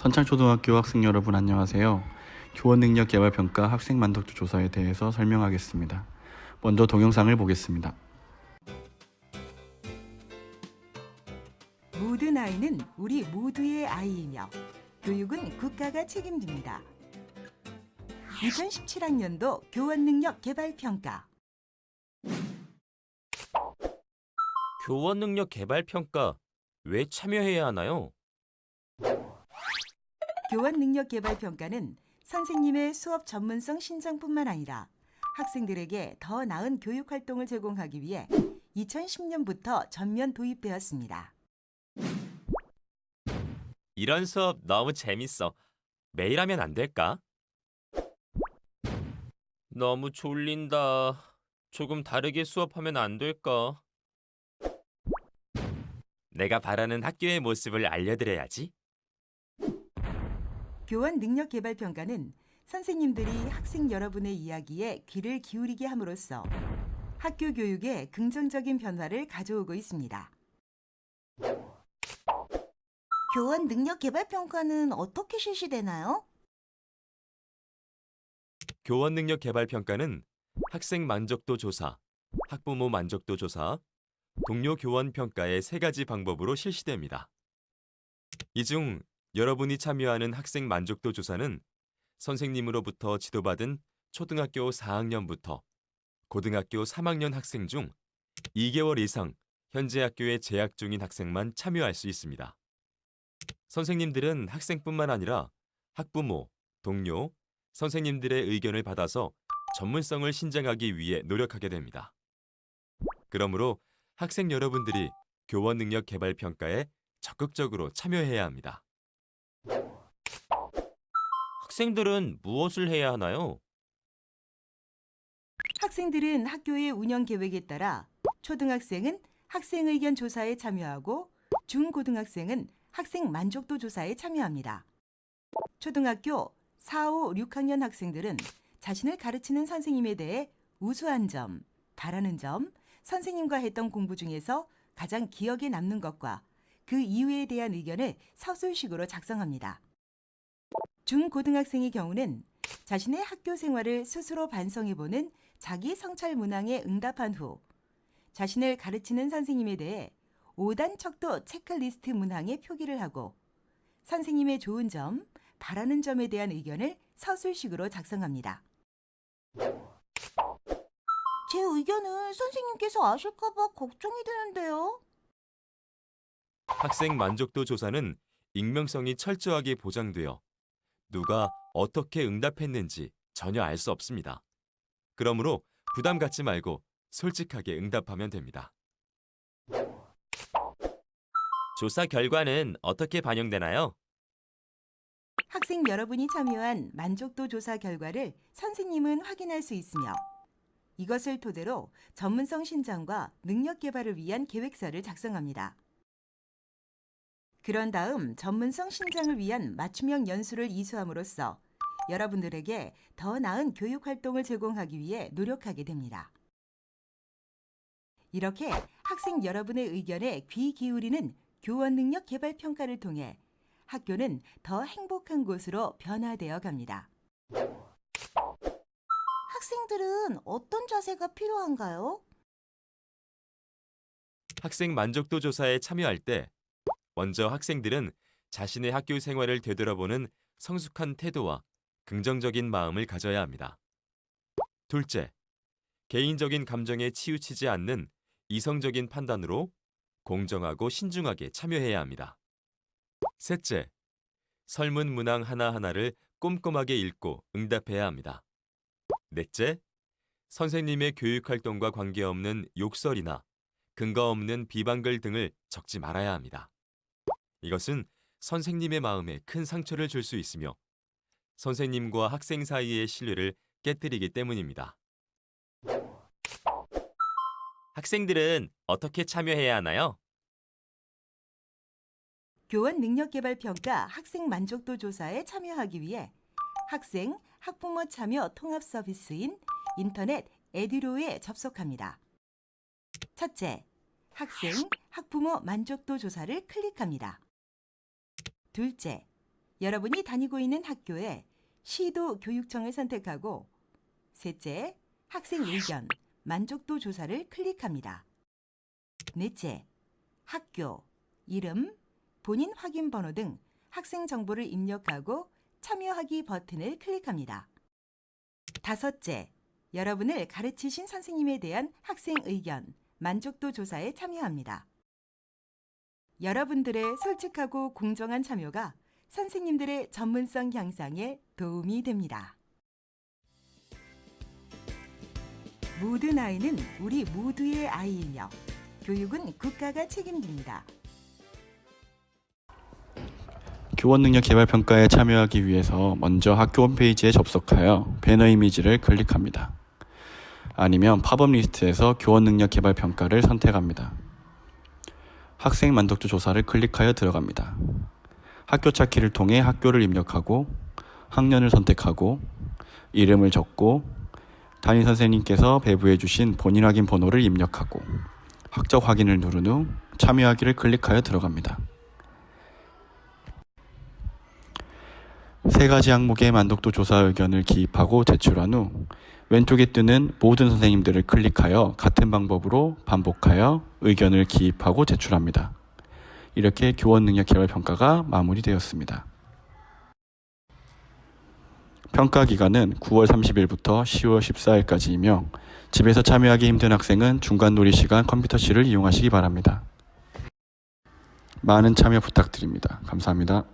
선창초등학교 학생 여러분 안녕하세요. 교원 능력 개발 평가 학생 만족도 조사에 대해서 설명하겠습니다. 먼저 동영상을 보겠습니다. 모든 아이는 우리 모두의 아이이며 교육은 국가가 책임집니다. 2017학년도 교원 능력 개발 평가 교원 능력 개발 평가 왜 참여해야 하나요? 교원 능력 개발 평가는 선생님의 수업 전문성 신장뿐만 아니라 학생들에게 더 나은 교육 활동을 제공하기 위해 2010년부터 전면 도입되었습니다. 이런 수업 너무 재밌어. 매일 하면 안 될까? 너무 졸린다. 조금 다르게 수업하면 안 될까? 내가 바라는 학교의 모습을 알려드려야지. 교원 능력 개발 평가는 선생님들이 학생 여러분의 이야기에 귀를 기울이게 함으로써 학교 교육에 긍정적인 변화를 가져오고 있습니다. 교원 능력 개발 평가는 어떻게 실시되나요? 교원 능력 개발 평가는 학생 만족도 조사, 학부모 만족도 조사, 동료 교원 평가의 세 가지 방법으로 실시됩니다. 이 중 여러분이 참여하는 학생 만족도 조사는 선생님으로부터 지도받은 초등학교 4학년부터 고등학교 3학년 학생 중 2개월 이상 현재 학교에 재학 중인 학생만 참여할 수 있습니다. 선생님들은 학생뿐만 아니라 학부모, 동료, 선생님들의 의견을 받아서 전문성을 신장하기 위해 노력하게 됩니다. 그러므로 학생 여러분들이 교원 능력 개발 평가에 적극적으로 참여해야 합니다. 학생들은 무엇을 해야 하나요? 학생들은 학교의 운영 계획에 따라 초등학생은 학생 의견 조사에 참여하고 중고등학생은 학생 만족도 조사에 참여합니다. 초등학교 4, 5, 6학년 학생들은 자신을 가르치는 선생님에 대해 우수한 점, 바라는 점, 선생님과 했던 공부 중에서 가장 기억에 남는 것과 그 이유에 대한 의견을 서술식으로 작성합니다. 중고등학생의 경우는 자신의 학교 생활을 스스로 반성해보는 자기 성찰 문항에 응답한 후 자신을 가르치는 선생님에 대해 5단 척도 체크리스트 문항에 표기를 하고 선생님의 좋은 점, 바라는 점에 대한 의견을 서술식으로 작성합니다. 제 의견을 선생님께서 아실까봐 걱정이 되는데요. 학생 만족도 조사는 익명성이 철저하게 보장되어 누가 어떻게 응답했는지 전혀 알 수 없습니다. 그러므로 부담 갖지 말고 솔직하게 응답하면 됩니다. 조사 결과는 어떻게 반영되나요? 학생 여러분이 참여한 만족도 조사 결과를 선생님은 확인할 수 있으며 이것을 토대로 전문성 신장과 능력 개발을 위한 계획서를 작성합니다. 그런 다음 전문성 신장을 위한 맞춤형 연수를 이수함으로써 여러분들에게 더 나은 교육 활동을 제공하기 위해 노력하게 됩니다. 이렇게 학생 여러분의 의견에 귀 기울이는 교원 능력 개발 평가를 통해 학교는 더 행복한 곳으로 변화되어 갑니다. 학생들은 어떤 자세가 필요한가요? 학생 만족도 조사에 참여할 때 먼저 학생들은 자신의 학교 생활을 되돌아보는 성숙한 태도와 긍정적인 마음을 가져야 합니다. 둘째, 개인적인 감정에 치우치지 않는 이성적인 판단으로 공정하고 신중하게 참여해야 합니다. 셋째, 설문 문항 하나하나를 꼼꼼하게 읽고 응답해야 합니다. 넷째, 선생님의 교육 활동과 관계없는 욕설이나 근거 없는 비방글 등을 적지 말아야 합니다. 이것은 선생님의 마음에 큰 상처를 줄 수 있으며 선생님과 학생 사이의 신뢰를 깨뜨리기 때문입니다. 학생들은 어떻게 참여해야 하나요? 교원 능력 개발 평가 학생 만족도 조사에 참여하기 위해 학생, 학부모 참여 통합 서비스인 인터넷 에듀로에 접속합니다. 첫째, 학생, 학부모 만족도 조사를 클릭합니다. 둘째, 여러분이 다니고 있는 학교의 시도 교육청을 선택하고 셋째, 학생 의견, 만족도 조사를 클릭합니다. 넷째, 학교, 이름, 본인 확인 번호 등 학생 정보를 입력하고 참여하기 버튼을 클릭합니다. 다섯째, 여러분을 가르치신 선생님에 대한 학생 의견, 만족도 조사에 참여합니다. 여러분들의 솔직하고 공정한 참여가 선생님들의 전문성 향상에 도움이 됩니다. 모든 아이는 우리 모두의 아이이며 교육은 국가가 책임집니다. 교원 능력 개발 평가에 참여하기 위해서 먼저 학교 홈페이지에 접속하여 배너 이미지를 클릭합니다. 아니면 팝업 리스트에서 교원 능력 개발 평가를 선택합니다. 학생 만족도 조사를 클릭하여 들어갑니다. 학교 찾기를 통해 학교를 입력하고 학년을 선택하고 이름을 적고 담임 선생님께서 배부해 주신 본인 확인 번호를 입력하고 학적 확인을 누른 후 참여하기를 클릭하여 들어갑니다. 세 가지 항목의 만족도 조사 의견을 기입하고 제출한 후 왼쪽에 뜨는 모든 선생님들을 클릭하여 같은 방법으로 반복하여 의견을 기입하고 제출합니다. 이렇게 교원 능력 개발 평가가 마무리되었습니다. 평가 기간은 9월 30일부터 10월 14일까지이며 집에서 참여하기 힘든 학생은 중간 놀이 시간 컴퓨터실을 이용하시기 바랍니다. 많은 참여 부탁드립니다. 감사합니다.